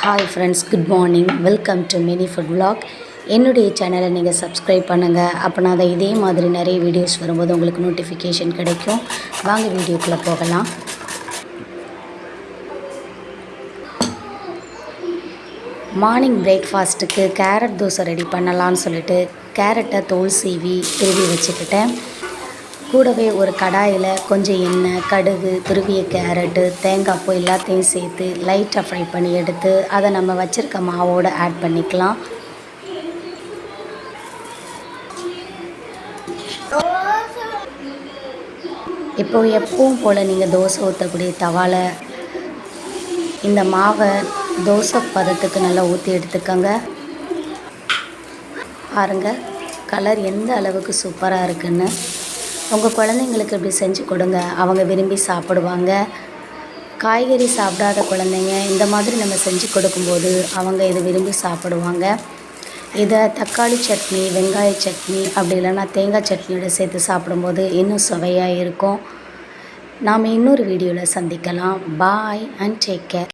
Hi friends good morning welcome to mini food vlog. என்னுடைய சேனலை நீங்கள் சப்ஸ்கிரைப் பண்ணுங்கள் அப்போனா அதை இதே மாதிரி நிறைய வீடியோஸ் வரும்போது உங்களுக்கு நோட்டிஃபிகேஷன் கிடைக்கும். வாங்க வீடியோக்குள்ளே போகலாம். மார்னிங் பிரேக்ஃபாஸ்ட்டுக்கு கேரட் தோசை ரெடி பண்ணலான்னு சொல்லிட்டு கேரட்டை தோல் சீவி திருவி வச்சுக்கிட்டேன். கூடவே ஒரு கடாயில் கொஞ்சம் எண்ணெய் கடுகு துருவிய கேரட்டு தேங்காய் பூ எல்லாத்தையும் சேர்த்து லைட்டாக ஃப்ரை பண்ணி எடுத்து அதை நம்ம வச்சுருக்க மாவோடு ஆட் பண்ணிக்கலாம். இப்போ எப்பவும் போல் நீங்கள் தோசை ஊற்றக்கூடிய தவால இந்த மாவை தோசை பதத்துக்கு நல்லா ஊற்றி எடுத்துக்கோங்க. பாருங்கள் கலர் எந்த அளவுக்கு சூப்பராக இருக்குன்னு. உங்கள் குழந்தைங்களுக்கு இப்படி செஞ்சு கொடுங்க. அவங்க விரும்பி சாப்பிடுவாங்க. காய்கறி சாப்பிடாத குழந்தைங்க இந்த மாதிரி நம்ம செஞ்சு கொடுக்கும்போது அவங்க இதை விரும்பி சாப்பிடுவாங்க. இதை தக்காளி சட்னி வெங்காய சட்னி அப்படி இல்லைன்னா தேங்காய் சட்னியோடு சேர்த்து சாப்பிடும்போது இன்னும் சுவையாக இருக்கும். நாம் இன்னொரு வீடியோவில் சந்திக்கலாம். பாய் அண்ட் டேக் கேர்